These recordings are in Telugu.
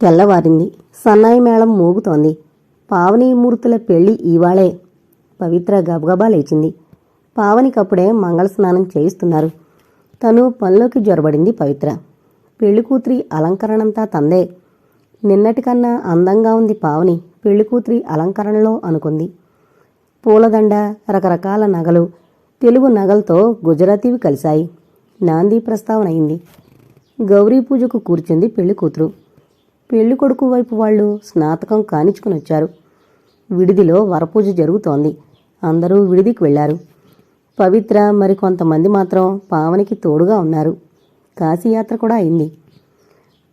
తెల్లవారింది. సన్నాయి మేళం మోగుతోంది. పావనీమూర్తుల పెళ్ళి ఇవాళే. పవిత్ర గబగబా లేచింది. పావనికప్పుడే మంగళ స్నానం చేయిస్తున్నారు. తను పనిలోకి జొరబడింది పవిత్ర. పెళ్ళికూతురి అలంకరణంతా తందే. నిన్నటికన్నా అందంగా ఉంది పావని. పెళ్ళికూతురి అలంకరణలో అనుకుంది. పూలదండ రకరకాల నగలు తెలుగు నగలతో గుజరాతీవి కలిశాయి. నాంది ప్రస్తావన అయింది గౌరీ పూజకు కూర్చుంది పెళ్ళి కూతురు పెళ్ళి కొడుకు వైపు వాళ్ళు స్నాతకం కానిచ్చుకుని వచ్చారు. విడిదిలో వరపూజ జరుగుతోంది. అందరూ విడిదికి వెళ్ళారు. పవిత్ర మరికొంతమంది మాత్రం పావనికి తోడుగా ఉన్నారు. కాశీయాత్ర కూడా అయింది.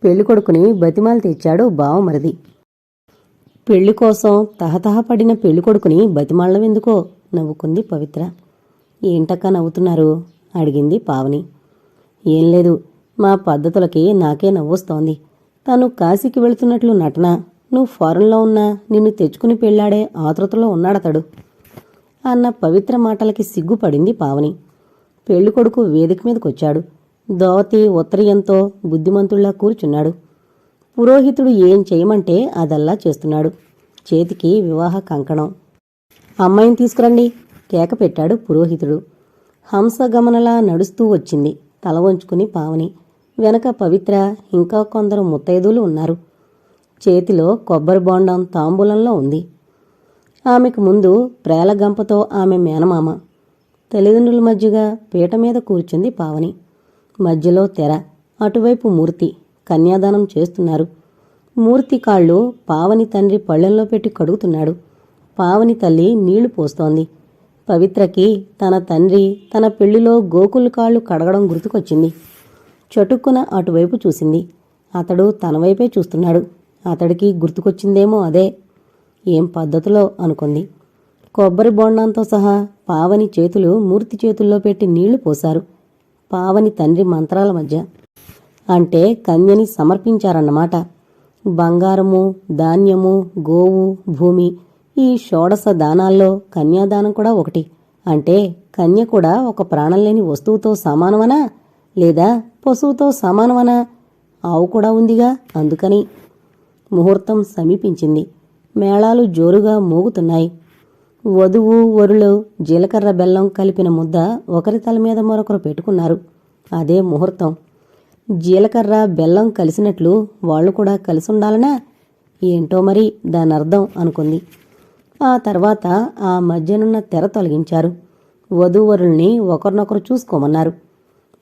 పెళ్ళికొడుకుని బతిమాలు తెచ్చాడు బావమరిది. పెళ్ళి కోసం తహతహపడిన పెళ్ళికొడుకుని బతిమాళ్ళవెందుకో ఎందుకో నవ్వుకుంది పవిత్ర. ఏంటక్క నవ్వుతున్నారు? అడిగింది పావని. ఏం లేదు. మా పద్ధతులకి నాకే నవ్వొస్తోంది. తను కాశీకి వెళుతున్నట్లు నటన. నువ్వు ఫారెన్లో ఉన్నా నిన్ను తెచ్చుకుని పెళ్ళాడే ఆతృతలో ఉన్నాడతడు. అన్న పవిత్ర మాటలకి సిగ్గుపడింది పావని. పెళ్ళి కొడుకు వేదిక మీదకొచ్చాడు. దోవతి ఉత్తరీయంతో బుద్ధిమంతుళ్ళా కూర్చున్నాడు. పురోహితుడు ఏం చేయమంటే అదల్లా చేస్తున్నాడు. చేతికి వివాహ కంకణం. అమ్మాయిని తీసుకురండి కేక పెట్టాడు పురోహితుడు. హంసగమనలా నడుస్తూ వచ్చింది. తల వంచుకుని పావని. వెనక పవిత్ర ఇంకా కొందరు ముత్తైదులు ఉన్నారు. చేతిలో కొబ్బరి బోండం తాంబూలంలో ఉంది. ఆమెకు ముందు ప్రేలగంపతో ఆమె మేనమామ. తల్లిదండ్రుల మధ్యగా పీట మీద కూర్చుంది పావని. మధ్యలో తెర అటువైపు మూర్తి కన్యాదానం చేస్తున్నారు. మూర్తి కాళ్ళు పావని తండ్రి పళ్ళెంలో పెట్టి కడుగుతున్నాడు. పావని తల్లి నీళ్ళు పోస్తోంది. పవిత్రకి తన తండ్రి తన పెళ్ళిలో గోకుల్ కాళ్ళు కడగడం గుర్తుకొచ్చింది. చటుక్కున అటువైపు చూసింది. అతడు తన వైపే చూస్తున్నాడు. అతడికి గుర్తుకొచ్చిందేమో అదే. ఏం పద్ధతిలో అనుకుంది. కొబ్బరి బోండంతో సహా పావని చేతులు మూర్తి చేతుల్లో పెట్టి నీళ్ళు పోశారు. పావని తండ్రి మంత్రాల మధ్య. అంటే కన్యని సమర్పించారన్నమాట. బంగారము ధాన్యము గోవు భూమి ఈ షోడశ దానాల్లో కన్యాదానం కూడా ఒకటి. అంటే కన్య కూడా ఒక ప్రాణం లేని వస్తువుతో సమానమనా? లేదా పశువుతో సమానమనా? ఆవు కూడా ఉందిగా అందుకని. ముహూర్తం సమీపించింది. మేళాలు జోరుగా మోగుతున్నాయి. వధువు వరులు జీలకర్ర బెల్లం కలిపిన ముద్ద ఒకరి తల మీద మరొకరు పెట్టుకున్నారు. అదే ముహూర్తం. జీలకర్ర బెల్లం కలిసినట్లు వాళ్ళు కూడా కలిసి ఉండాలనా ఏంటో మరి దాని అర్థం అనుకుంది. ఆ తర్వాత ఆ మధ్యనున్న తెర తొలగించారు. వధూవరుల్ని ఒకరినొకరు చూసుకోమన్నారు.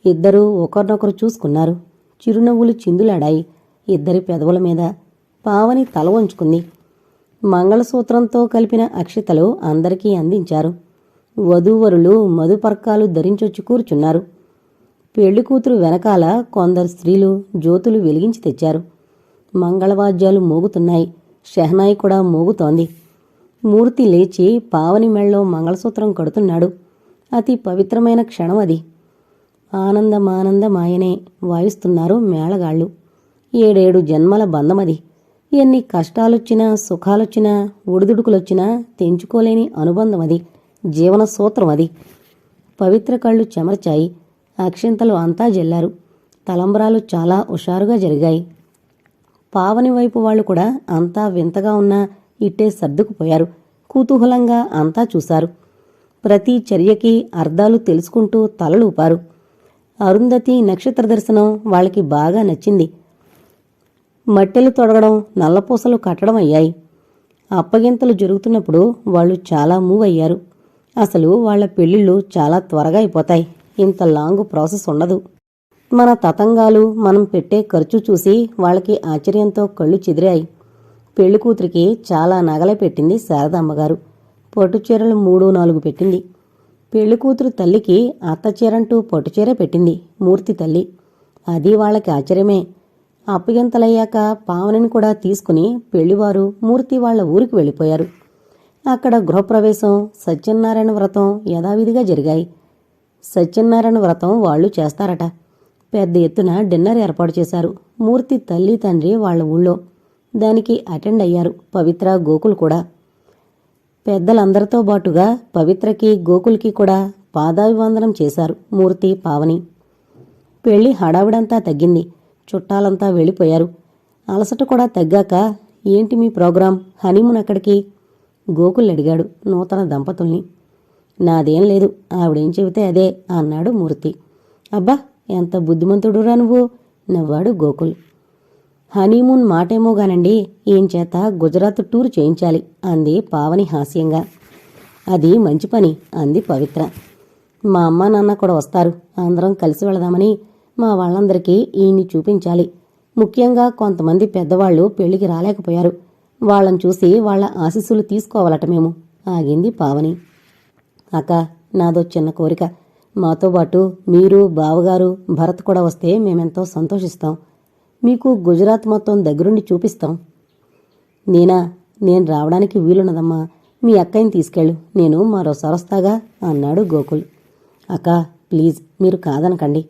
ఇద్దరూ ఒకరినొకరు చూసుకున్నారు. చిరునవ్వులు చిందులాడాయి. ఇద్దరి పెదవుల మీద పావని తల వంచుకుంది. మంగళసూత్రంతో కలిపిన అక్షితలు అందరికీ అందించారు. వధూవరులు మధుపర్కాలు ధరించొచ్చి కూర్చున్నారు. పెళ్ళి కూతురు వెనకాల కొందరు స్త్రీలు జ్యోతులు వెలిగించి తెచ్చారు. మంగళవాద్యాలు మోగుతున్నాయి. షెహనాయి కూడా మోగుతోంది. మూర్తి లేచి పావని మెళ్ళో మంగళసూత్రం కడుతున్నాడు. అతి పవిత్రమైన క్షణం అది. ఆనందమానందమాయనే వాయిస్తున్నారు మేళగాళ్ళు. ఏడేడు జన్మల బంధమది. ఎన్ని కష్టాలొచ్చినా సుఖాలొచ్చినా ఒడిదుడుకులొచ్చినా తెంచుకోలేని అనుబంధం అది జీవన సూత్రం అది పవిత్ర కళ్ళు చెమర్చాయి. అక్షింతలు అంతా జల్లారు. తలంబరాలు చాలా హుషారుగా జరిగాయి. పావని వైపు వాళ్ళు కూడా అంతా వింతగా ఉన్నా ఇట్టే సర్దుకుపోయారు. కుతూహలంగా అంతా చూశారు. ప్రతి చర్యకి అర్థాలు తెలుసుకుంటూ తలలూపారు. అరుంధతి నక్షత్ర దర్శనం వాళ్ళకి బాగా నచ్చింది. మట్టెలు తొడగడం నల్లపూసలు కట్టడం అయ్యాయి. అప్పగింతలు జరుగుతున్నప్పుడు వాళ్ళు చాలా మూవ్ అయ్యారు. అసలు వాళ్ళ పెళ్ళిళ్ళు చాలా త్వరగా అయిపోతాయి. ఇంత లాంగ్ ప్రాసెస్ ఉండదు. మన తతంగాలు మనం పెట్టే ఖర్చు చూసి వాళ్ళకి ఆశ్చర్యంతో కళ్ళు చెదిరాయి. పెళ్ళి కూతురికి చాలా నగలే పెట్టింది శారదమ్మగారు పట్టుచీరలు మూడు నాలుగు పెట్టింది. పెళ్ళి కూతురు తల్లికి అత్త చీరంటూ పట్టుచీర పెట్టింది మూర్తి తల్లి. అది వాళ్ళకి ఆశ్చర్యమే. అప్పగింతలయ్యాక పావనిని కూడా తీసుకుని పెళ్ళివారు మూర్తి వాళ్ళ ఊరికి వెళ్ళిపోయారు. అక్కడ గృహప్రవేశం సత్యనారాయణ వ్రతం యథావిధిగా జరిగాయి. సత్యనారాయణ వ్రతం వాళ్ళు చేస్తారట. పెద్ద ఎత్తున డిన్నర్ ఏర్పాటు చేశారు. మూర్తి తల్లి తండ్రి వాళ్ళ ఊళ్ళో. దానికి అటెండ్ అయ్యారు. పవిత్ర గోకుల్ కూడా. పెద్దలందరితో బాటుగా పవిత్రకి గోకుల్కి కూడా పాదాభివందనం చేశారు మూర్తి పావని. పెళ్ళి హడావిడంతా తగ్గింది. చుట్టాలంతా వెళ్ళిపోయారు. అలసట కూడా తగ్గాక ఏంటి మీ ప్రోగ్రాం? హనీమూన్ అక్కడికి గోకుల్ అడిగాడు నూతన దంపతుల్ని. నాదేం లేదు ఆవిడేం చెబితే అదే అన్నాడు మూర్తి. అబ్బా ఎంత బుద్ధిమంతుడురా నువ్వు నవ్వాడు గోకుల్. హనీమూన్ మాటేమో గానండి. ఏం చేత? గుజరాత్ టూర్ చేయించాలి అంది పావని హాస్యంగా. అది మంచి పని అంది పవిత్ర. మా అమ్మ నాన్న కూడా వస్తారు. అందరం కలిసి వెళదామని మా వాళ్ళందరికీ ఈయన్ని చూపించాలి. ముఖ్యంగా కొంతమంది పెద్దవాళ్ళు పెళ్ళికి రాలేకపోయారు. వాళ్ళని చూసి వాళ్ళ ఆశీస్సులు తీసుకోవాలట మేము ఆగింది పావని. అక్క నాదో చిన్న కోరిక. మాతో పాటు మీరు బావగారు భరత్ కూడా వస్తే మేమెంతో సంతోషిస్తాం. మీకు గుజరాత్ మొత్తం దగ్గరుండి చూపిస్తాం. నేనా నేను రావడానికి వీలున్నదమ్మా. మీ అక్కయ్యని తీసుకెళ్ళు. నేను మరోసారి వస్తాగా? అన్నాడు గోకుల్. అక్క ప్లీజ్ మీరు కాదనకండి.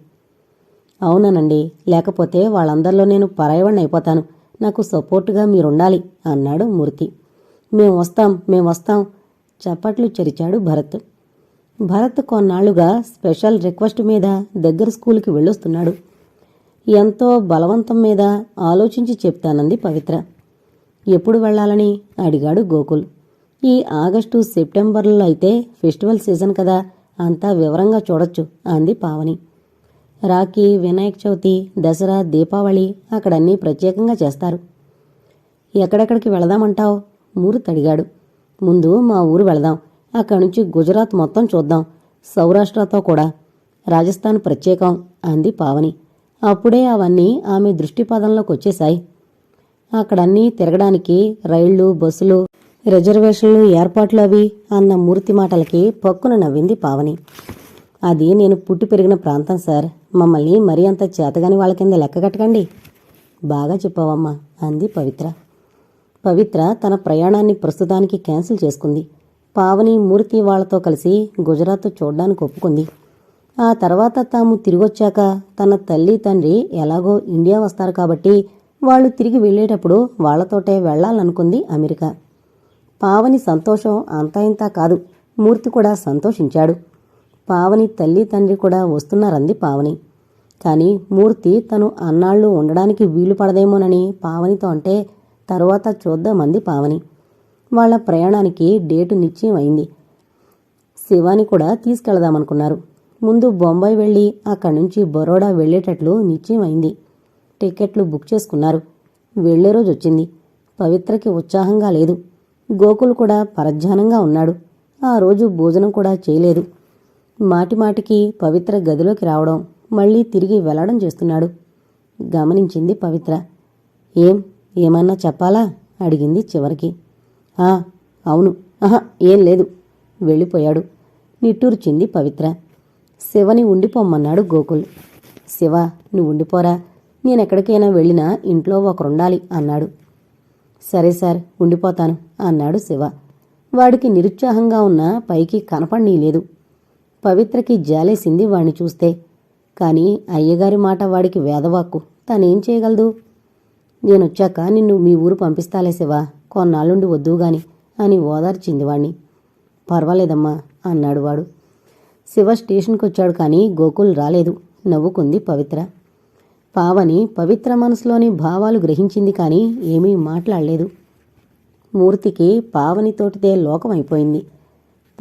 అవునానండి లేకపోతే వాళ్ళందరిలో నేను పరాయవాణ్ణి అయిపోతాను. నాకు సపోర్టుగా మీరుండాలి అన్నాడు మూర్తి. మేం వస్తాం మేం వస్తాం చప్పట్లు చెరిచాడు భరత్. భరత్ కొన్నాళ్ళుగా స్పెషల్ రిక్వెస్ట్ మీద దగ్గర స్కూల్కి వెళ్ళొస్తున్నాడు. ఎంతో బలవంతం మీద ఆలోచించి చెప్తానంది పవిత్ర. ఎప్పుడు వెళ్ళాలని? అడిగాడు గోకుల్. ఈ ఆగస్టు సెప్టెంబర్లో అయితే ఫెస్టివల్ సీజన్ కదా అంతా వివరంగా చూడొచ్చు అంది పావని. రాఖీ వినాయక చవితి దసరా దీపావళి అక్కడన్నీ ప్రత్యేకంగా చేస్తారు. ఎక్కడెక్కడికి వెళదామంటావు? మూర్తి అడిగాడు. ముందు మా ఊరు వెళదాం అక్కడి నుంచి గుజరాత్ మొత్తం చూద్దాం సౌరాష్ట్రతో కూడా. రాజస్థాన్ ప్రత్యేకం అంది పావని. అప్పుడే అవన్నీ ఆమె దృష్టిపదంలోకి వచ్చేశాయి అక్కడన్నీ తిరగడానికి రైళ్ళు బస్సులు రిజర్వేషన్లు ఏర్పాట్లు అవి అన్న మూర్తి మాటలకి పక్కున నవ్వింది పావని. అది నేను పుట్టి పెరిగిన ప్రాంతం సార్. మమ్మల్ని మరీ అంత చేతగాని వాళ్ళ కింద లెక్క కట్టకండి. బాగా చెప్పావమ్మా అంది పవిత్ర. పవిత్ర తన ప్రయాణాన్ని ప్రస్తుతానికి క్యాన్సిల్ చేసుకుంది. పావని మూర్తి వాళ్ళతో కలిసి గుజరాత్ చూడ్డానికి ఒప్పుకుంది. ఆ తర్వాత తాము తిరిగొచ్చాక తన తల్లి తండ్రి ఎలాగో ఇండియా వస్తారు కాబట్టి వాళ్ళు తిరిగి వెళ్ళేటప్పుడు వాళ్ళతోటే వెళ్ళాలనుకుంది అమెరికా. పావని సంతోషం అంతా ఇంతా కాదు. మూర్తి కూడా సంతోషించాడు. పావని తల్లి తండ్రి కూడా వస్తున్నారంది పావని. కానీ మూర్తి తను అన్నాళ్ళు ఉండడానికి వీలు పడదేమోనని పావనితో అంటే తరువాత చూద్దామంది పావని. వాళ్ళ ప్రయాణానికి డేటు నిశ్చయం అయింది శివాని కూడా తీసుకెళదామనుకున్నారు. ముందు బొంబాయి వెళ్ళి అక్కడి నుంచి బరోడా వెళ్ళేటట్లు నిశ్చయమైంది. టికెట్లు బుక్ చేసుకున్నారు. వెళ్ళే రోజు వచ్చింది. పవిత్రకి ఉత్సాహంగా లేదు. గోకుల్ కూడా పరధ్యానంగా ఉన్నాడు. ఆ రోజు భోజనం కూడా చేయలేదు. మాటిమాటికి పవిత్ర గదిలోకి రావడం మళ్ళీ తిరిగి వెళ్ళడం చేస్తున్నాడు. గమనించింది పవిత్ర. ఏం? ఏమన్నా చెప్పాలా? అడిగింది చివరికి. ఆ అవును. ఆహా ఏం లేదు. వెళ్ళిపోయాడు. నిట్టూర్చింది పవిత్ర. శివని ఉండిపోమ్మన్నాడు గోకుల్. శివ నువ్వు ఉండిపోరా నేనెక్కడికైనా వెళ్ళినా ఇంట్లో ఒకరుండాలి అన్నాడు. సరే సార్ ఉండిపోతాను అన్నాడు శివ. వాడికి నిరుత్సాహంగా ఉన్న పైకి కనపడనీలేదు. పవిత్రకి జాలేసింది వాణ్ణి చూస్తే. కాని అయ్యగారి మాట వాడికి వేదవాక్కు. తనేం చేయగలదు? నేనొచ్చాక నిన్ను మీ ఊరు పంపిస్తాలే శివ. కొన్నాళ్ళుండి వద్దుగాని అని ఓదార్చింది వాణ్ణి. పర్వాలేదమ్మా అన్నాడు వాడు. శివ స్టేషన్కి వచ్చాడు కానీ గోకుల్ రాలేదు. నవ్వుకుంది పవిత్ర. పావని పవిత్ర మనసులోని భావాలు గ్రహించింది కానీ ఏమీ మాట్లాడలేదు. మూర్తికి పావనితోటిదే లోకమైపోయింది.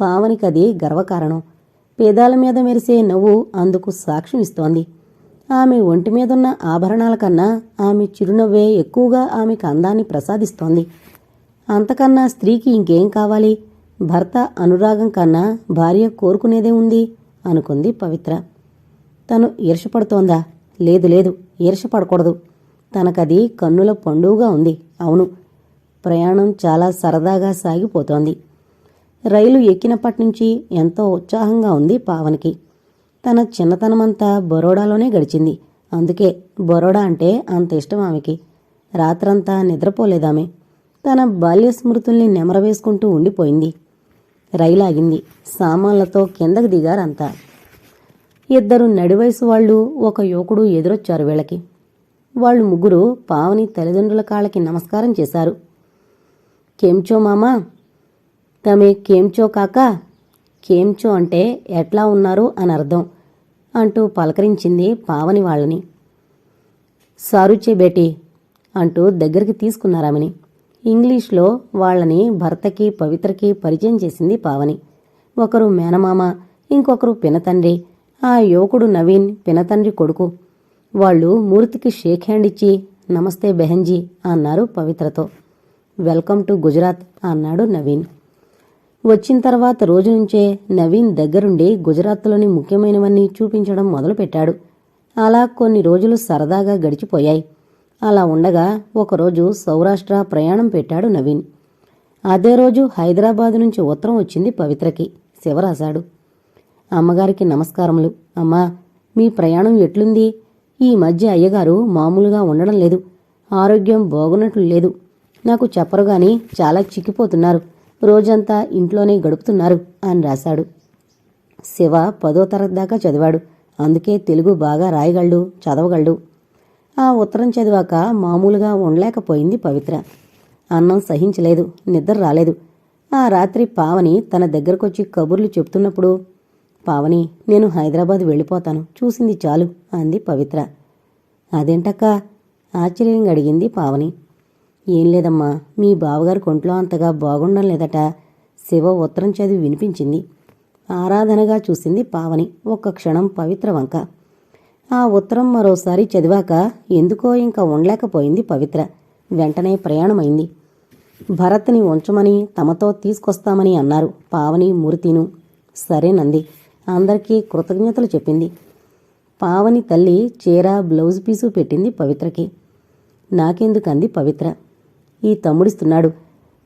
పావనికది గర్వకారణం. పేదాల మీద మెరిసే నవ్వు అందుకు సాక్ష్యం ఇస్తోంది. ఆమె ఒంటి మీదున్న ఆభరణాల కన్నా ఆమె చిరునవ్వే ఎక్కువగా ఆమెకు అందాన్ని ప్రసాదిస్తోంది. అంతకన్నా స్త్రీకి ఇంకేం కావాలి? భర్త అనురాగం కన్నా భార్య కోరుకునేదే ఉంది అనుకుంది పవిత్ర. తను ఈర్షపడుతోందా? లేదు లేదు ఈర్షపడకూడదు. తనకది కన్నుల పండుగగా ఉంది. అవును ప్రయాణం చాలా సరదాగా సాగిపోతోంది. రైలు ఎక్కినప్పటి నుంచి ఎంతో ఉత్సాహంగా ఉంది పావనికి. తన చిన్నతనమంతా బరోడాలోనే గడిచింది. అందుకే బరోడా అంటే అంత ఇష్టం ఆమెకి. రాత్రంతా నిద్రపోలేదామె. తన బాల్య స్మృతుల్ని నెమరవేసుకుంటూ ఉండిపోయింది. రైలు ఆగింది సామాన్లతో కిందకు దిగారంతా. ఇద్దరు నడివయసు వాళ్ళు ఒక యువకుడు ఎదురొచ్చారు వీళ్ళకి. వాళ్ళు ముగ్గురు పావని తల్లిదండ్రుల కాళ్ళకి నమస్కారం చేశారు. కేంచో మామా? తమే కేంచో కాక? కేంచో అంటే ఎట్లా ఉన్నారు? అని అర్థం అంటూ పలకరించింది పావని వాళ్ళని. సారుచే బేటీ అంటూ దగ్గరికి తీసుకున్నారామని. ఇంగ్లీష్లో వాళ్ళని భర్తకి పవిత్రకి పరిచయం చేసింది పావని. ఒకరు మేనమామ ఇంకొకరు పినతండ్రి. ఆ యువకుడు నవీన్ పినతండ్రి కొడుకు. వాళ్ళు మూర్తికి షేక్ హ్యాండ్ ఇచ్చి నమస్తే బెహంజీ అన్నారు పవిత్రతో. వెల్కమ్ టు గుజరాత్ అన్నాడు నవీన్. వచ్చిన తర్వాత రోజు నుంచే నవీన్ దగ్గరుండి గుజరాత్లోని ముఖ్యమైనవన్నీ చూపించడం మొదలుపెట్టాడు. అలా కొన్ని రోజులు సరదాగా గడిచిపోయాయి. అలా ఉండగా ఒకరోజు సౌరాష్ట్ర ప్రయాణం పెట్టాడు నవీన్. అదే రోజు హైదరాబాద్ నుంచి ఉత్తరం వచ్చింది పవిత్రకి. శివ రాశాడు అమ్మగారికి నమస్కారములు. అమ్మా మీ ప్రయాణం ఎట్లుంది? ఈ మధ్య అయ్యగారు మామూలుగా ఉండడం లేదు. ఆరోగ్యం బాగున్నట్లు లేదు. నాకు చెప్పరు గాని చాలా చిక్కిపోతున్నారు. రోజంతా ఇంట్లోనే గడుపుతున్నారు అని రాశాడు. శివ పదో తరగతి దాకా చదివాడు. అందుకే తెలుగు బాగా రాయగలడు చదవగలడు. ఆ ఉత్తరం చదివాక మామూలుగా ఉండలేకపోయింది పవిత్ర. అన్నం సహించలేదు నిద్ర రాలేదు. ఆ రాత్రి పావని తన దగ్గరకొచ్చి కబుర్లు చెప్తున్నప్పుడు పావని నేను హైదరాబాద్ వెళ్ళిపోతాను. చూసింది చాలు అంది పవిత్ర. అదేంటక్క? ఆశ్చర్యంగా అడిగింది పావని. ఏం లేదమ్మా మీ బావగారి కొంట్లో అంతగా బాగుండం లేదట శివ ఉత్తరం చదివి వినిపించింది. ఆరాధనగా చూసింది పావని. ఒక్క క్షణం పవిత్ర వంక. ఆ ఉత్తరం మరోసారి చదివాక ఎందుకో ఇంకా ఉండలేకపోయింది పవిత్ర. వెంటనే ప్రయాణమైంది. భరత్ని ఉంచమని తమతో తీసుకొస్తామని అన్నారు పావని మూర్తిను. సరేనంది అందరికీ కృతజ్ఞతలు చెప్పింది. పావని తల్లి చీర బ్లౌజ్ పీసు పెట్టింది పవిత్రకి. నాకెందుకంది పవిత్ర? ఈ తమ్ముడిస్తున్నాడు.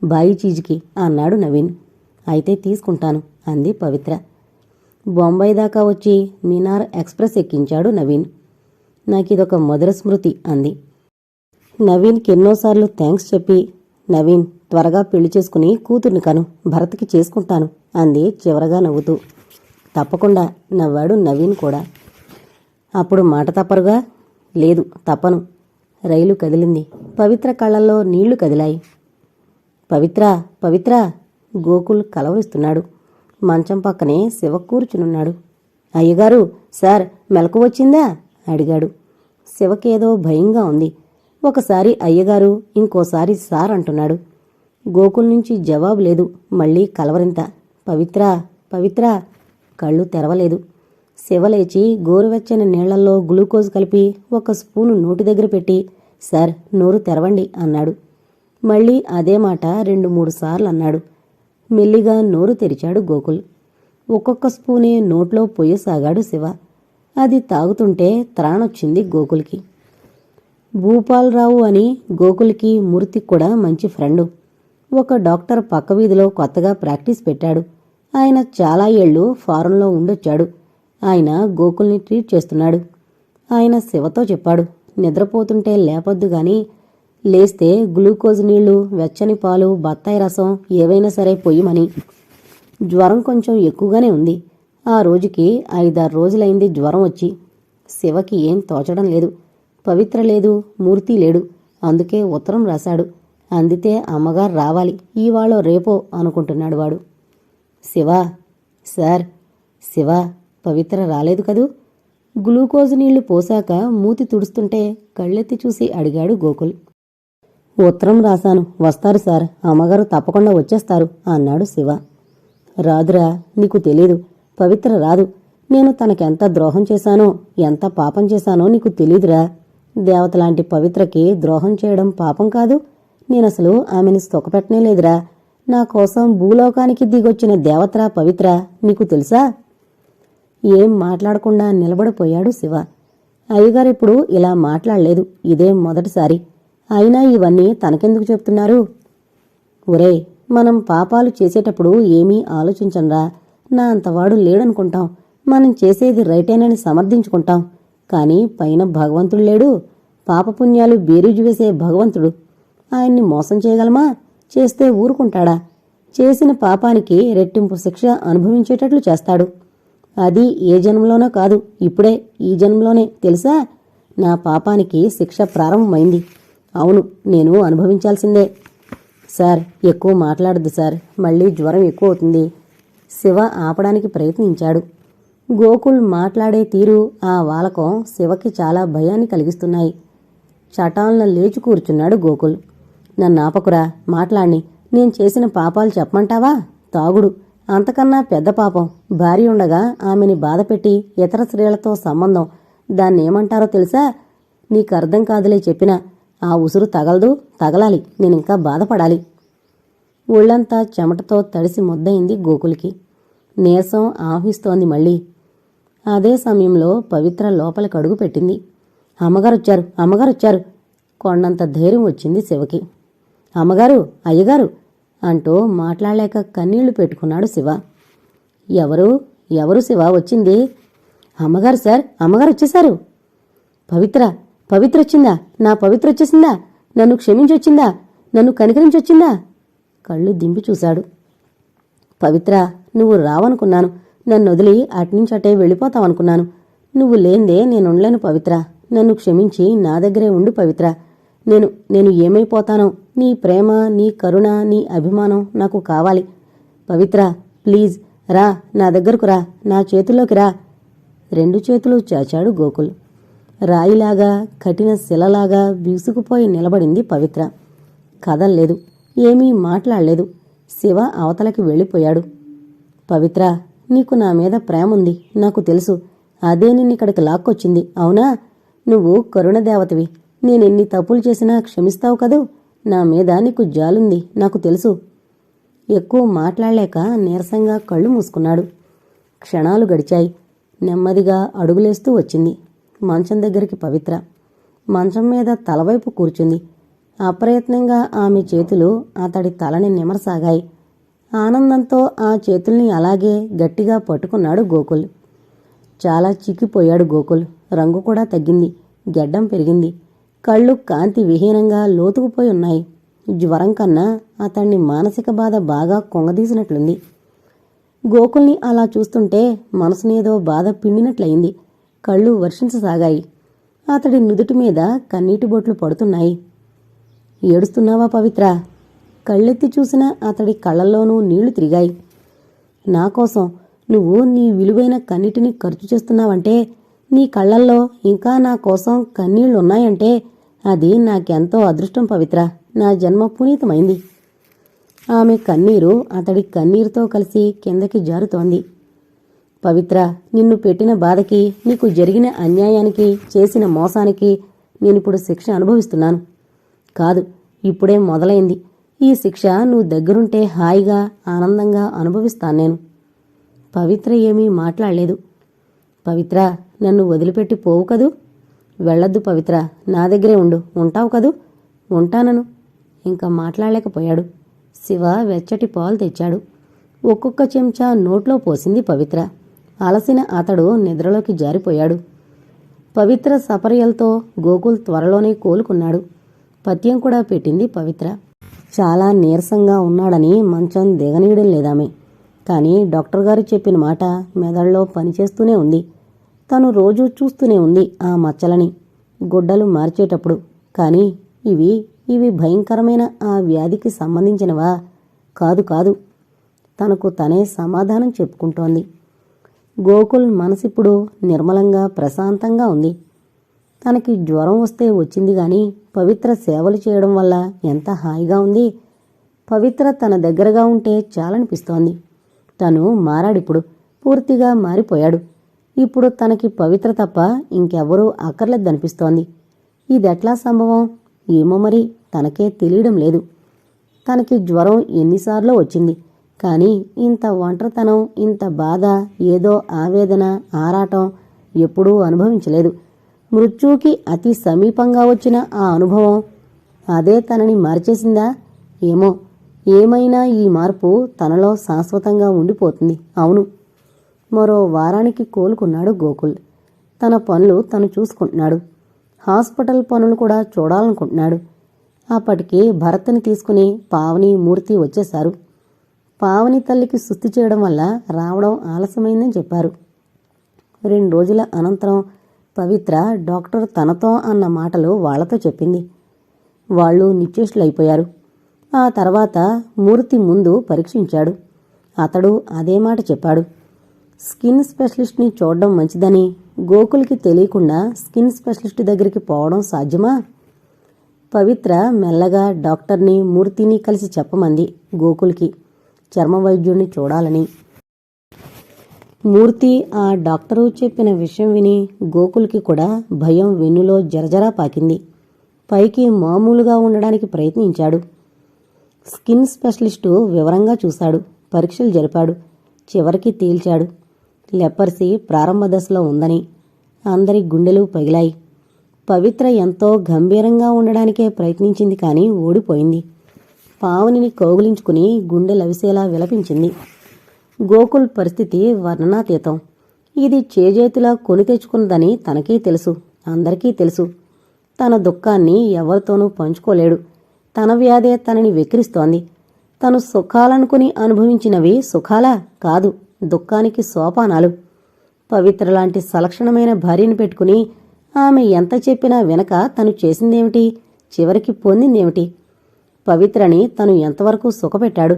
బాయి చీజ్కి అన్నాడు నవీన్. అయితే తీసుకుంటాను అంది పవిత్ర. బొంబాయి దాకా వచ్చి మీనార్ ఎక్స్ప్రెస్ ఎక్కించాడు నవీన్. నాకిదొక మధుర స్మృతి అంది. నవీన్కి ఎన్నోసార్లు థ్యాంక్స్ చెప్పి నవీన్ త్వరగా పెళ్ళి చేసుకుని కూతుర్ని కను భరత్కి చేసుకుంటాను అంది చివరగా నవ్వుతూ. తప్పకుండా నవ్వాడు నవీన్ కూడా. అప్పుడు మాట తప్పరుగా లేదు తప్పను. రైలు కదిలింది. పవిత్ర కళ్ళల్లో నీళ్ళు కదిలాయి. పవిత్ర పవిత్ర గోకుల్ కలవరిస్తున్నాడు. మంచం పక్కనే శివ కూర్చునున్నాడు. అయ్యగారు సార్ మెలకు వచ్చిందా? అడిగాడు. శివకేదో భయంగా ఉంది. ఒకసారి అయ్యగారు ఇంకోసారి సార్ అంటున్నాడు. గోకుల్ నుంచి జవాబు లేదు. మళ్ళీ కలవరింత పవిత్ర పవిత్ర కళ్ళు తెరవలేదు. శివలేచి గోరువెచ్చని నీళ్ళల్లో గ్లూకోజ్ కలిపి ఒక స్పూను నోటి దగ్గర పెట్టి సార్ నోరు తెరవండి అన్నాడు. మళ్ళీ అదే మాట రెండు మూడు సార్లు అన్నాడు. మెల్లిగా నోరు తెరిచాడు గోకుల్. ఒక్కొక్క స్పూనే నోట్లో పోయసాగాడు శివ. అది తాగుతుంటే త్రాణొచ్చింది గోకుల్కి. భూపాలరావు అని గోకుల్కి మూర్తి కూడా మంచి ఫ్రెండు. ఒక డాక్టర్ పక్క వీధిలో కొత్తగా ప్రాక్టీస్ పెట్టాడు. ఆయన చాలా ఏళ్ళు ఫారంలో ఉండొచ్చాడు. ఆయన గోకుల్ని ట్రీట్ చేస్తున్నాడు. ఆయన శివతో చెప్పాడు నిద్రపోతుంటే లేపొద్దు గాని లేస్తే గ్లూకోజ్ నీళ్ళు వెచ్చని పాలు బత్తాయి రసం ఏవైనా సరే పొయ్యమని జ్వరం కొంచెం ఎక్కువగానే ఉంది. ఆ రోజుకి ఐదారు రోజులైంది జ్వరం వచ్చి. శివకి ఏం తోచడం లేదు. పవిత్ర లేదు మూర్తి లేడు. అందుకే ఉత్తరం రాశాడు. అందితే అమ్మగారు రావాలి. ఈవాళో రేపో అనుకుంటున్నాడు వాడు. శివ సార్ శివ పవిత్ర రాలేదు కదూ? గ్లూకోజ్ నీళ్ళు పోసాక మూతి తుడుస్తుంటే కళ్ళెత్తి చూసి అడిగాడు గోకుల్. ఉత్తరం రాశాను. వస్తారు సార్. అమ్మగారు తప్పకుండా వచ్చేస్తారు అన్నాడు శివ. రాదురా నీకు తెలీదు. పవిత్ర రాదు. నేను తనకెంత ద్రోహం చేశానో ఎంత పాపం చేశానో నీకు తెలీదురా. దేవతలాంటి పవిత్రకి ద్రోహం చేయడం పాపం కాదు. నేనసలు ఆమెను సుఖపెట్టనే లేదురా. నా కోసం భూలోకానికి దిగొచ్చిన దేవతరా పవిత్ర నీకు తెలుసా? ఏం మాట్లాడకుండా నిలబడిపోయాడు శివ. అయ్యగారిప్పుడు ఇలా మాట్లాడలేదు. ఇదే మొదటిసారి. అయినా ఇవన్నీ తనకెందుకు చెప్తున్నారు? ఒరే మనం పాపాలు చేసేటప్పుడు ఏమీ ఆలోచించంరా. నా అంతవాడు లేడనుకుంటాం. మనం చేసేది రైటేనని సమర్థించుకుంటాం. కానీ పైన భగవంతుడు లేడు. పాపపుణ్యాలు బేరీజు వేసే భగవంతుడు. ఆయన్ని మోసం చేయగలమా? చేస్తే ఊరుకుంటాడా? చేసిన పాపానికి రెట్టింపు శిక్ష అనుభవించేటట్లు చేస్తాడు. అది ఏ జన్మలోనో కాదు. ఇప్పుడే ఈ జన్మలోనే. తెలుసా? నా పాపానికి శిక్ష ప్రారంభమైంది. అవును నేను అనుభవించాల్సిందే. సార్ ఎక్కువ మాట్లాడద్దు సార్. మళ్ళీ జ్వరం ఎక్కువ అవుతుంది శివ ఆపడానికి ప్రయత్నించాడు. గోకుల్ మాట్లాడే తీరు ఆ వాలకం శివకి చాలా భయాన్ని కలిగిస్తున్నాయి. చటాలన లేచి కూర్చున్నాడు గోకుల్. నన్ను ఆపకురా మాట్లాడిని నేను చేసిన పాపాలు చెప్పమంటావా? తాగుడు. అంతకన్నా పెద్ద పాపం. భార్య ఉండగా ఆమెని బాధపెట్టి ఇతర స్త్రీలతో సంబంధం. దాన్ని ఏమంటారో తెలుసా? నీకు అర్థం కాదులే చెప్పినా. ఆ ఉసురు తగలదు తగలాలి. నేనింకా బాధపడాలి. ఒళ్ళంతా చెమటతో తడిసి ముద్దయింది గోకుల్కి. నీరసం ఆహిస్తోంది మళ్ళీ. అదే సమయంలో పవిత్ర లోపలికి అడుగు పెట్టింది. అమ్మగారు వచ్చారు అమ్మగారు వచ్చారు కొండంత ధైర్యం వచ్చింది శివకి. అమ్మగారు అయ్యగారు! అంటూ మాట్లాడలేక కన్నీళ్ళు పెట్టుకున్నాడు శివ. ఎవరు ఎవరు శివ వచ్చింది? అమ్మగారు సార్ అమ్మగారు వచ్చేశారు. పవిత్ర పవిత్ర వచ్చిందా నా పవిత్ర వచ్చేసిందా నన్ను క్షమించొచ్చిందా? నన్ను కనికరించొచ్చిందా? కళ్ళు దింపి చూశాడు. పవిత్ర నువ్వు రావనుకున్నాను. నన్ను వదిలి అటే వెళ్ళిపోతావనుకున్నాను. నువ్వు లేందే నేను ఉండలేను పవిత్ర. నన్ను క్షమించి నా దగ్గరే ఉండు పవిత్ర. నేను నేను ఏమైపోతానో? నీ ప్రేమ నీ కరుణ నీ అభిమానం నాకు కావాలి. పవిత్ర ప్లీజ్ రా నా దగ్గరకు రా. నా చేతుల్లోకి రా. రెండు చేతులు చాచాడు గోకుల్. రాయిలాగా కఠిన శిలలాగా బిగుసుకుపోయి నిలబడింది పవిత్ర. కదల్లేదు ఏమీ మాట్లాడలేదు. శివ అవతలకి వెళ్ళిపోయాడు. పవిత్ర నీకు నా మీద ప్రేమ ఉంది నాకు తెలుసు. అదే నిన్నిక్కడికి లాక్కొచ్చింది అవునా? నువ్వు కరుణ దేవతవి నేనెన్ని తప్పులు చేసినా క్షమిస్తావు కదూ? నా మీద నీకు జాలుంది నాకు తెలుసు. ఎక్కువ మాట్లాడలేక నీరసంగా కళ్ళు మూసుకున్నాడు. క్షణాలు గడిచాయి. నెమ్మదిగా అడుగులేస్తూ వచ్చింది. మంచం దగ్గరికి పవిత్ర. మంచం మీద తలవైపు కూర్చుంది. అప్రయత్నంగా ఆమె చేతులు అతడి తలని నిమరసాగాయి. ఆనందంతో ఆ చేతుల్ని అలాగే గట్టిగా పట్టుకున్నాడు గోకుల్. చాలా చిక్కిపోయాడు గోకుల్. రంగు కూడా తగ్గింది. గెడ్డం పెరిగింది. కళ్ళు కాంతి విహీనంగా లోతుకుపోయి ఉన్నాయి. జ్వరం కన్నా అతన్ని మానసిక బాధ బాగా కొంగదీసినట్లుంది. గోకుల్ని అలా చూస్తుంటే మనసునేదో బాధ పిండినట్లయింది. కళ్ళు వర్షించసాగాయి. అతడి నుదుటి మీద కన్నీటి బొట్లు పడుతున్నాయి. ఏడుస్తున్నావా పవిత్ర? కళ్ళెత్తి చూసిన అతడి కళ్ళల్లోనూ నీళ్ళు తిరిగాయి. నా కోసం నువ్వు నీ విలువైన కన్నిటిని ఖర్చు చేస్తున్నావంటే నీ కళ్ళల్లో ఇంకా నా కోసం కన్నీళ్ళున్నాయంటే అది నాకెంతో అదృష్టం పవిత్ర. నా జన్మ పునీతమైంది. ఆమె కన్నీరు అతడి కన్నీరుతో కలిసి కిందకి జారుతోంది. పవిత్ర నిన్ను పెట్టిన బాధకి నీకు జరిగిన అన్యాయానికి చేసిన మోసానికి నేనిప్పుడు శిక్ష అనుభవిస్తున్నాను. కాదు ఇప్పుడే మొదలైంది. ఈ శిక్ష నువ్వు దగ్గరుంటే హాయిగా ఆనందంగా అనుభవిస్తాను నేను. పవిత్ర ఏమీ మాట్లాడలేదు. పవిత్ర నన్ను వదిలిపెట్టి పోవు కదూ? వెళ్ళొద్దు పవిత్ర నా దగ్గరే ఉండు. ఉంటావు కదూ? ఉంటానను. ఇంకా మాట్లాడలేకపోయాడు. శివ వెచ్చటి పాలు తెచ్చాడు. ఒక్కొక్క చెంచా నోట్లో పోసింది పవిత్ర. అలసిన అతడు నిద్రలోకి జారిపోయాడు. పవిత్ర సపర్యలతో గోకుల్ త్వరలోనే కోలుకున్నాడు. పత్యం కూడా పెట్టింది పవిత్ర. చాలా నీరసంగా ఉన్నాడని మంచం దిగనీయడం లేదామె. కానీ డాక్టర్ గారు చెప్పిన మాట మెదడులో పనిచేస్తూనే ఉంది. తను రోజూ చూస్తూనే ఉంది ఆ మచ్చలని. గుడ్డలు మార్చేటప్పుడు. కానీ ఇవి ఇవి భయంకరమైన ఆ వ్యాధికి సంబంధించినవా? కాదు కాదు. తనకు తనే సమాధానం చెప్పుకుంటోంది. గోకుల్ మనసిప్పుడు నిర్మలంగా ప్రశాంతంగా ఉంది. తనకి జ్వరం వస్తే వచ్చింది గాని పవిత్ర సేవలు చేయడం వల్ల ఎంత హాయిగా ఉంది? పవిత్ర తన దగ్గరగా ఉంటే చాలనిపిస్తోంది. తను మారాడిప్పుడు పూర్తిగా మారిపోయాడు. ఇప్పుడు తనకి పవిత్ర తప్ప ఇంకెవ్వరూ అక్కర్లేదనిపిస్తోంది. ఇదెట్లా సంభవం? ఏమో మరి తనకే తెలియడం లేదు. తనకి జ్వరం ఎన్నిసార్లు వచ్చింది? కానీ ఇంత ఒంటరితనం ఇంత బాధ ఏదో ఆవేదన ఆరాటం ఎప్పుడూ అనుభవించలేదు. మృత్యువుకి అతి సమీపంగా వచ్చిన ఆ అనుభవం అదే తనని మార్చేసిందా? ఏమో. ఏమైనా ఈ మార్పు తనలో శాశ్వతంగా ఉండిపోతుంది. అవును. మరో వారానికి కోలుకున్నాడు గోకుల్. తన పనులు తను చూసుకుంటున్నాడు. హాస్పిటల్ పనులు కూడా చూడాలనుకుంటున్నాడు. అప్పటికి భరత్ని తీసుకుని పావని మూర్తి వచ్చేశారు. పావని తల్లికి సుస్థి చేయడం వల్ల రావడం ఆలస్యమైందని చెప్పారు. రెండు రోజుల అనంతరం పవిత్ర డాక్టర్ తనతో అన్న మాటలు వాళ్ళతో చెప్పింది. వాళ్ళు నిశ్చేష్లైపోయారు ఆ తర్వాత మూర్తి ముందు పరీక్షించాడు. అతడు అదే మాట చెప్పాడు. స్కిన్ స్పెషలిస్ట్ని చూడడం మంచిదని గోకుల్కి తెలియకుండా స్కిన్ స్పెషలిస్ట్ దగ్గరికి పోవడం సాధ్యమా? పవిత్ర మెల్లగా డాక్టర్ని మూర్తిని కలిసి చెప్పమంది గోకుల్కి. చర్మ వైద్యుడిని చూడాలని. మూర్తి ఆ డాక్టరు చెప్పిన విషయం విని గోకుల్కి కూడా భయం వెన్నులో జరజరా పాకింది. పైకి మామూలుగా ఉండడానికి ప్రయత్నించాడు. స్కిన్ స్పెషలిస్టు వివరంగా చూశాడు. పరీక్షలు జరిపాడు. చివరికి తేల్చాడు. లెపర్సీ ప్రారంభ దశలో ఉందని అందరి గుండెలు పగిలాయి. పవిత్ర ఎంతో గంభీరంగా ఉండడానికే ప్రయత్నించింది కానీ ఓడిపోయింది. పావనిని కౌగులించుకుని గుండె లవిసేలా విలపించింది. గోకుల్ పరిస్థితి వర్ణనాతీతం. ఇది చేజేతిలా కొని తెచ్చుకున్నదని తనకీ తెలుసు అందరికీ తెలుసు. తన దుఃఖాన్ని ఎవరితోనూ పంచుకోలేడు. తన వ్యాధే తనని వెక్కిరిస్తోంది. తను సుఖాలనుకుని అనుభవించినవి సుఖాలా కాదు దుఃఖానికి సోపానాలు. పవిత్ర లాంటి సలక్షణమైన భార్యను పెట్టుకుని ఆమె ఎంత చెప్పినా వెనక తను చేసిందేమిటి చివరికి పొందిందేమిటి? పవిత్రని తను ఎంతవరకు సుఖపెట్టాడు.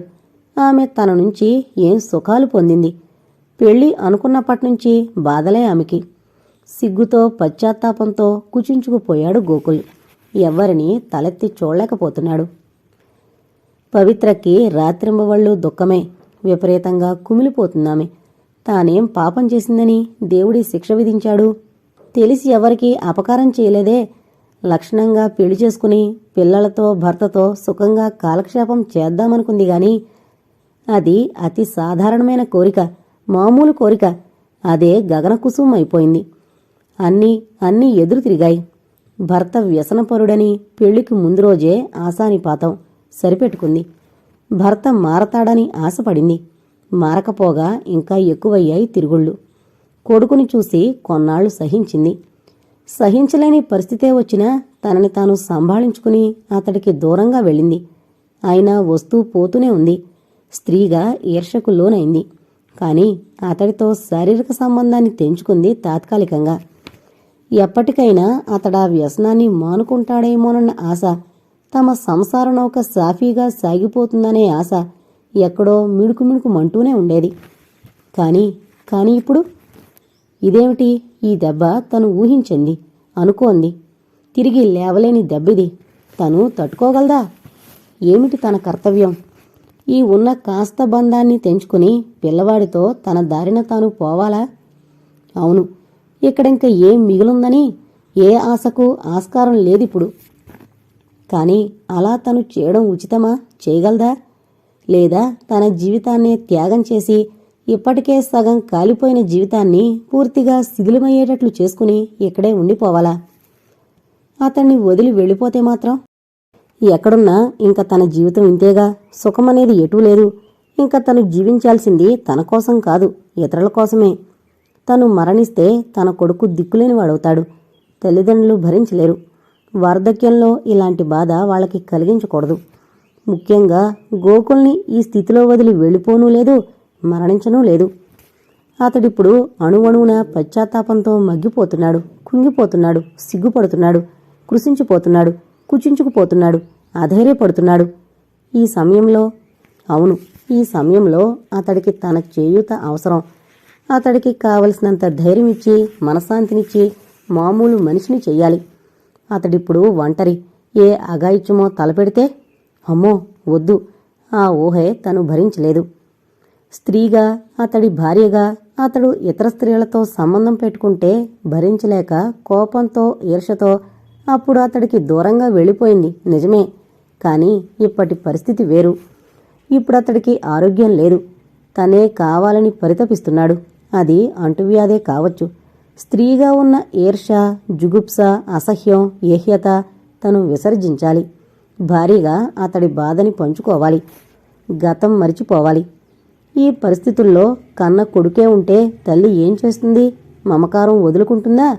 ఆమె తన నుంచి ఏం సుఖాలు పొందింది. పెళ్ళి అనుకున్నప్పటినుంచి బాధలే ఆమెకి. సిగ్గుతో పశ్చాత్తాపంతో కుచించుకుపోయాడు గోకుల్. ఎవ్వరిని తలెత్తి చూడలేకపోతున్నాడు. పవిత్రకి రాత్రింబవళ్ళు దుఃఖమే. విపరీతంగా కుమిలిపోతుందామె. తానేం పాపం చేసిందని దేవుడి శిక్ష విధించాడు? తెలిసి ఎవరికి అపకారం చేయలేదే? లక్షణంగా పెళ్ళి చేసుకుని పిల్లలతో భర్తతో సుఖంగా కాలక్షేపం చేద్దామనుకుంది గాని అది అతి సాధారణమైన కోరిక మామూలు కోరిక. అదే గగనకుసుమం అయిపోయింది అన్నీ అన్నీ ఎదురు తిరిగాయి. భర్త వ్యసనపరుడని పెళ్ళికి ముందు రోజే ఆశానిపాతం సరిపెట్టుకుంది. భర్త మారతాడని ఆశపడింది. మారకపోగా ఇంకా ఎక్కువయ్యాయి తిరుగుళ్ళు. కొడుకుని చూసి కొన్నాళ్ళు సహించింది. సహించలేని పరిస్థితే వచ్చినా తనని తాను సంభాళించుకుని అతడికి దూరంగా వెళ్ళింది. అయినా వస్తూ పోతూనే ఉంది. స్త్రీగా ఈర్షకు లోనైంది. కాని అతడితో శారీరక సంబంధాన్ని తెంచుకుంది తాత్కాలికంగా. ఎప్పటికైనా అతడా వ్యసనాన్ని మానుకుంటాడేమోనన్న ఆశ తమ సంసార నౌక సాఫీగా సాగిపోతుందనే ఆశ ఎక్కడో మిణుకు మిణుకుమంటూనే ఉండేది. కాని కాని ఇప్పుడు? ఇదేమిటి? ఈ దెబ్బ తను ఊహించింది. అనుకోంది. తిరిగి లేవలేని దెబ్బిది తను తట్టుకోగలదా? ఏమిటి తన కర్తవ్యం? ఈ ఉన్న కాస్త బంధాన్ని తెంచుకుని పిల్లవాడితో తన దారిన తాను పోవాలా? అవును. ఇక్కడింక ఏం మిగులుందని ఏ ఆశకు ఆస్కారం లేదిప్పుడు. కాని అలా తను చేయడం ఉచితమా? చేయగలదా? లేదా తన జీవితాన్నే త్యాగం చేసి ఇప్పటికే సగం కాలిపోయిన జీవితాన్ని పూర్తిగా శిథిలమయ్యేటట్లు చేసుకుని ఇక్కడే ఉండిపోవాలా? అతన్ని వదిలి వెళ్ళిపోతే మాత్రం ఎక్కడున్నా ఇంక తన జీవితం ఇంతేగా. సుఖమనేది ఎటూ లేదు. ఇంక తను జీవించాల్సింది తన కోసం కాదు ఇతరుల కోసమే. తను మరణిస్తే తన కొడుకు దిక్కులేని వాడవుతాడు తల్లిదండ్రులు భరించలేరు. వార్ధక్యంలో ఇలాంటి బాధ వాళ్ళకి కలిగించకూడదు. ముఖ్యంగా గోకుల్ని ఈ స్థితిలో వదిలి వెళ్ళిపోనూ లేదు మరణించనూ లేదు. అతడిప్పుడు అణువణువున పశ్చాత్తాపంతో మగ్గిపోతున్నాడు కుంగిపోతున్నాడు సిగ్గుపడుతున్నాడు కృషించిపోతున్నాడు కుచించుకుపోతున్నాడు అధైర్యపడుతున్నాడు. ఈ సమయంలో అవును ఈ సమయంలో అతడికి తన చేయూత అవసరం. అతడికి కావలసినంత ధైర్యం ఇచ్చి మనశ్శాంతినిచ్చి మామూలు మనిషిని చెయ్యాలి. అతడిప్పుడు ఒంటరి. ఏ అగాయిత్యమో తలపెడితే అమ్మో వద్దు. ఆ ఊహే తను భరించలేదు. స్త్రీగా అతడి భార్యగా అతడు ఇతర స్త్రీలతో సంబంధం పెట్టుకుంటే భరించలేక కోపంతో ఈర్షతో అప్పుడు అతడికి దూరంగా వెళ్ళిపోయింది. నిజమే. కానీ ఇప్పటి పరిస్థితి వేరు. ఇప్పుడు అతడికి ఆరోగ్యం లేదు. తనే కావాలని పరితపిస్తున్నాడు. అది అంటువ్యాధే కావచ్చు. స్త్రీగా ఉన్న ఈర్ష జుగుప్స అసహ్యం ఏహ్యత తను విసర్జించాలి. భారీగా అతడి బాధని పంచుకోవాలి. గతం మరిచిపోవాలి. ఈ పరిస్థితుల్లో కన్న కొడుకే ఉంటే తల్లి ఏం చేస్తుంది? మమకారం వదులుకుంటుందా?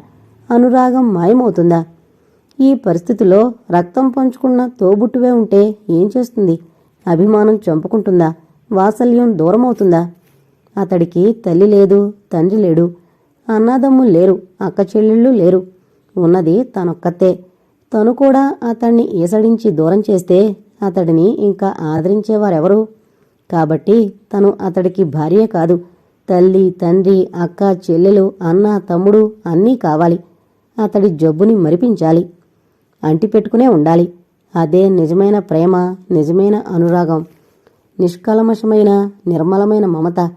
అనురాగం మాయమవుతుందా? ఈ పరిస్థితిలో రక్తం పంచుకున్న తోబుట్టువే ఉంటే ఏం చేస్తుంది? అభిమానం చంపుకుంటుందా? వాత్సల్యం దూరమవుతుందా? అతడికి తల్లి లేదు తండ్రి లేడు అన్నదమ్ములు లేరు అక్క చెల్లెళ్ళు లేరు. ఉన్నది తనొక్కతే. తను కూడా అతన్ని ఈసడించి దూరం చేస్తే అతడిని ఇంకా ఆదరించేవారెవరు? కాబట్టి తను అతడికి భార్యే కాదు. తల్లి తండ్రి అక్క చెల్లెలు అన్న తమ్ముడు అన్నీ కావాలి. అతడి జబ్బుని మరిపించాలి. అంటిపెట్టుకునే ఉండాలి. అదే నిజమైన ప్రేమ నిజమైన అనురాగం. నిష్కల్మషమైన నిర్మలమైన మమత.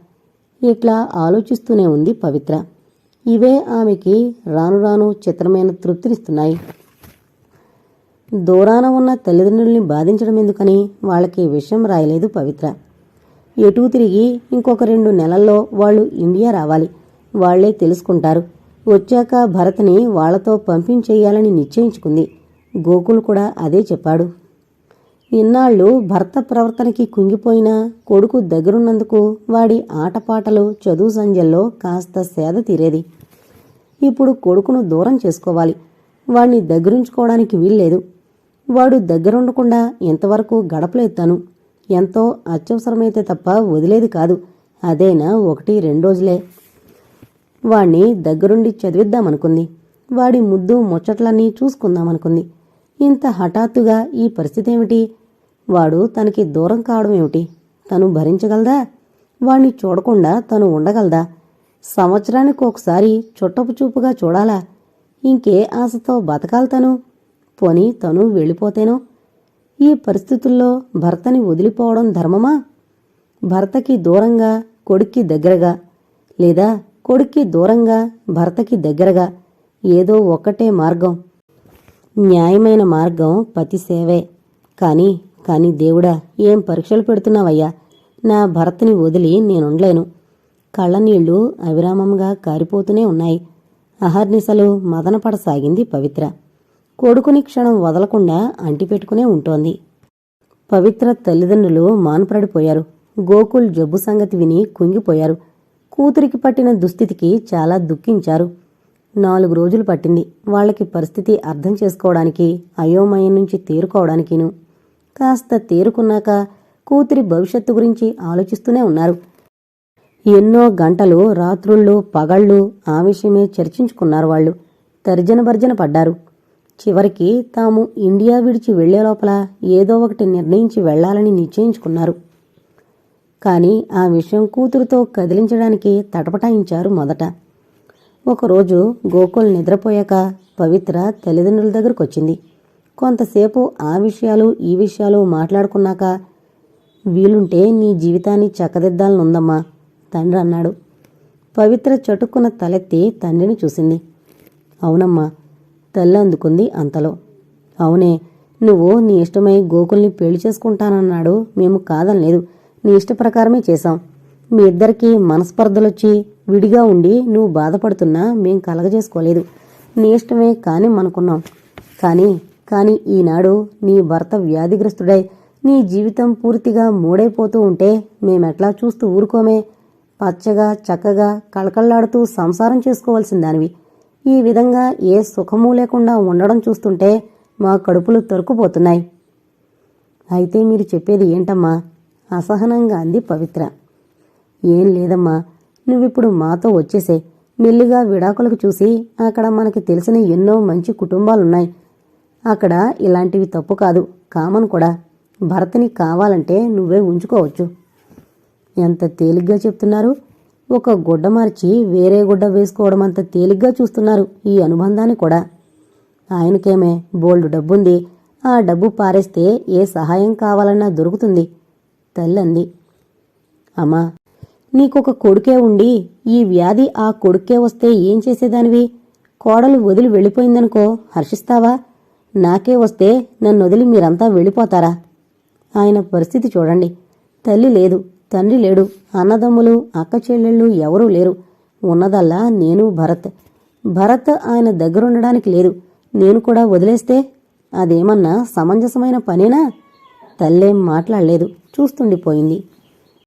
ఇట్లా ఆలోచిస్తూనే ఉంది పవిత్ర. ఇవే ఆమెకి రాను రాను చిత్రమైన తృప్తినిస్తున్నాయి. దూరాన ఉన్న తల్లిదండ్రుల్ని బాధించడం ఎందుకని వాళ్ళకి విషయం రాయలేదు పవిత్ర. ఎటూ తిరిగి ఇంకొక రెండు నెలల్లో వాళ్ళు ఇండియా రావాలి. వాళ్ళే తెలుసుకుంటారు. వచ్చాక భరత్ని వాళ్ళతో పంపించేయాలని నిశ్చయించుకుంది. గోకుల్ కూడా అదే చెప్పాడు. ఇన్నాళ్ళు భర్త ప్రవర్తనకి కుంగిపోయినా కొడుకు దగ్గరున్నందుకు వాడి ఆటపాటలు చదువు సంధ్యల్లో కాస్త సేద తీరేది. ఇప్పుడు కొడుకును దూరం చేసుకోవాలి. వాణ్ణి దగ్గరుంచుకోవడానికి వీల్లేదు. వాడు దగ్గరుండకుండా ఎంతవరకు గడపలేస్తాను ఎంతో అత్యవసరమైతే తప్ప వదిలేది కాదు. అదైనా ఒకటి రెండు రోజులే. వాణ్ణి దగ్గరుండి చదివిద్దామనుకుంది. వాడి ముద్దు ముచ్చట్లన్నీ చూసుకుందామనుకుంది. ఇంత హఠాత్తుగా ఈ పరిస్థితి ఏమిటి వాడు తనకి దూరం కావడం ఏమిటి తను భరించగలదా? వాణ్ణి చూడకుండా తను ఉండగలదా? సంవత్సరానికి ఒకసారి చుట్టపు చూపుగా చూడాలా? ఇంకే ఆశతో బతకాలి తను? పోని తను వెళ్ళిపోతేనో? ఈ పరిస్థితుల్లో భర్తని వదిలిపోవడం ధర్మమా? భర్తకి దూరంగా కొడుక్కి దగ్గరగా లేదా కొడుక్కి దూరంగా భర్తకి దగ్గరగా ఏదో ఒక్కటే మార్గం. న్యాయమైన మార్గం పతి సేవే. కాని కాని దేవుడా ఏం పరీక్షలు పెడుతున్నావయ్యా? నా భర్తని వదిలి నేనుండలేను. కళ్ళనీళ్ళు అవిరామంగా కారిపోతూనే ఉన్నాయి. అహర్నిశలు మదనపడసాగింది పవిత్ర. కొడుకుని క్షణం వదలకుండా అంటిపెట్టుకునే ఉంటోంది. పవిత్ర తల్లిదండ్రులు మానపడిపోయారు. గోకుల్ జబ్బు సంగతి విని కుంగిపోయారు. కూతురికి పట్టిన దుస్థితికి చాలా దుఃఖించారు. నాలుగు రోజులు పట్టింది. వాళ్ళకి పరిస్థితి అర్థం చేసుకోవడానికి అయోమయం నుంచి తేరుకోవడానికిను. కాస్త తేరుకున్నాక కూతురి భవిష్యత్తు గురించి ఆలోచిస్తూనే ఉన్నారు. ఎన్నో గంటలు రాత్రుళ్ళు పగళ్ళు ఆ విషయమే చర్చించుకున్నారు వాళ్ళు. తర్జన భర్జన పడ్డారు. చివరికి తాము ఇండియా విడిచి వెళ్ళే లోపల ఏదో ఒకటి నిర్ణయించి వెళ్ళాలని నిశ్చయించుకున్నారు. కానీ ఆ విషయం కూతురుతో కదిలించడానికి తటపటాయించారు మొదట. ఒకరోజు గోకుల్ నిద్రపోయాక పవిత్ర తల్లిదండ్రుల దగ్గరకొచ్చింది. కొంతసేపు ఆ విషయాలు ఈ విషయాలు మాట్లాడుకున్నాక వీలుంటే నీ జీవితాన్ని చక్కదిద్దాలనుందమ్మా తండ్రి అన్నాడు. పవిత్ర చటుక్కున తలెత్తి తండ్రిని చూసింది. అవునమ్మా తల్లి అందుకుంది అంతలో. అవునే నువ్వు నీ ఇష్టమై గోకుల్ని పెళ్ళి చేసుకుంటానన్నాడు మేము కాదనలేదు. నీ ఇష్ట ప్రకారమే చేశాం. మీ ఇద్దరికీ మనస్పర్ధలొచ్చి విడిగా ఉండి నువ్వు బాధపడుతున్నా మేం కలగజేసుకోలేదు. నీ ఇష్టమే కాని అనుకున్నాం కానీ కానీ ఈనాడు నీ భర్త వ్యాధిగ్రస్తుడై నీ జీవితం పూర్తిగా మూడైపోతూ ఉంటే మేమెట్లా చూస్తూ ఊరుకోమే? పచ్చగా చక్కగా కళకళ్ళాడుతూ సంసారం చేసుకోవాల్సిన దానివి ఈ విధంగా ఏ సుఖమూ లేకుండా ఉండడం చూస్తుంటే మా కడుపులు తరుకుపోతున్నాయి అయితే మీరు చెప్పేది ఏంటమ్మా? అసహనంగా అంది పవిత్ర. ఏం లేదమ్మా. నువ్విప్పుడు మాతో వచ్చేసే. మెల్లిగా విడాకులకు చూసి అక్కడ మనకి తెలిసిన ఎన్నో మంచి కుటుంబాలున్నాయి. అక్కడ ఇలాంటివి తప్పు కాదు కామన్ కూడా. భర్తని కావాలంటే నువ్వే ఉంచుకోవచ్చు. ఎంత తేలిగ్గా చెప్తున్నారు? ఒక గుడ్డ మార్చి వేరే గుడ్డ వేసుకోవడం అంత తేలిగ్గా చూస్తున్నారు ఈ అనుబంధాన్ని కూడా. ఆయనకేమే బోల్డ్ డబ్బుంది. ఆ డబ్బు పారేస్తే ఏ సహాయం కావాలన్నా దొరుకుతుంది తల్లంది. అమ్మా నీకొక కొడుకే ఉండి ఈ వ్యాధి ఆ కొడుకే వస్తే ఏం చేసేదానివి? కోడలు వదిలి వెళ్ళిపోయిందనుకో హర్షిస్తావా? నాకే వస్తే నన్ను వదిలి మీరంతా వెళ్ళిపోతారా? ఆయన పరిస్థితి చూడండి. తల్లి లేదు. తండ్రి లేడు. అన్నదమ్ములు అక్క చెల్లెళ్ళు ఎవరూ లేరు. ఉన్నదల్లా నేను భరత్. భరత్ ఆయన దగ్గరుండడానికి లేదు. నేను కూడా వదిలేస్తే అదేమన్నా సమంజసమైన పనేనా? తల్లేం మాట్లాడలేదు. చూస్తుండిపోయింది.